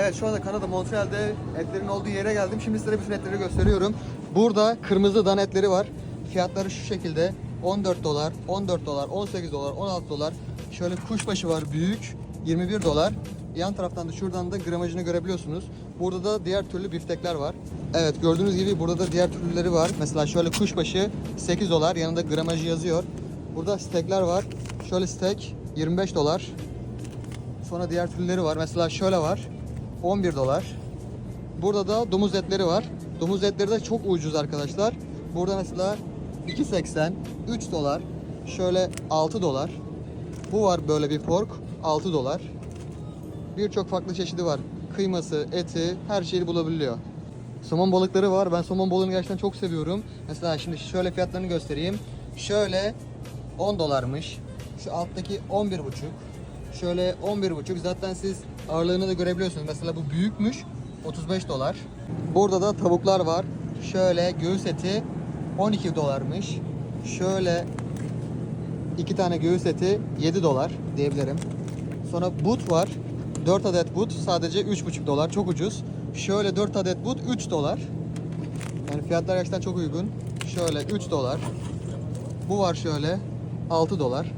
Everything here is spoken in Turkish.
Evet şu anda Kanada Montreal'de etlerin olduğu yere geldim. Şimdi size bütün etleri gösteriyorum. Burada kırmızı dan etleri var. Fiyatları şu şekilde. 14 dolar, 14 dolar, 18 dolar, 16 dolar. Şöyle kuşbaşı var büyük 21 dolar. Yan taraftan da şuradan da gramajını görebiliyorsunuz. Burada da diğer türlü biftekler var. Evet gördüğünüz gibi burada da diğer türlüleri var. Mesela şöyle kuşbaşı 8 dolar yanında gramajı yazıyor. Burada steakler var. Şöyle steak 25 dolar. Sonra diğer türleri var. Mesela şöyle var. 11 dolar. Burada da domuz etleri var. Domuz etleri de çok ucuz arkadaşlar. Burada mesela 2.80, 3 dolar. Şöyle 6 dolar. Bu var böyle bir pork 6 dolar. Birçok farklı çeşidi var. Kıyması, eti, her şeyi bulabiliyor. Somon balıkları var. Ben somon balığını gerçekten çok seviyorum. Mesela şimdi şöyle fiyatlarını göstereyim. Şöyle 10 dolarmış. Şu alttaki 11,5. Şöyle 11,5. Zaten siz ağırlığını da görebiliyorsunuz. Mesela bu büyükmüş. 35 dolar. Burada da tavuklar var. Şöyle göğüs eti 12 dolarmış. Şöyle iki tane göğüs eti 7 dolar diyebilirim. Sonra but var. 4 adet but sadece 3,5 dolar. Çok ucuz. Şöyle 4 adet but 3 dolar. Yani fiyatlar gerçekten çok uygun. Şöyle 3 dolar. Bu var şöyle 6 dolar.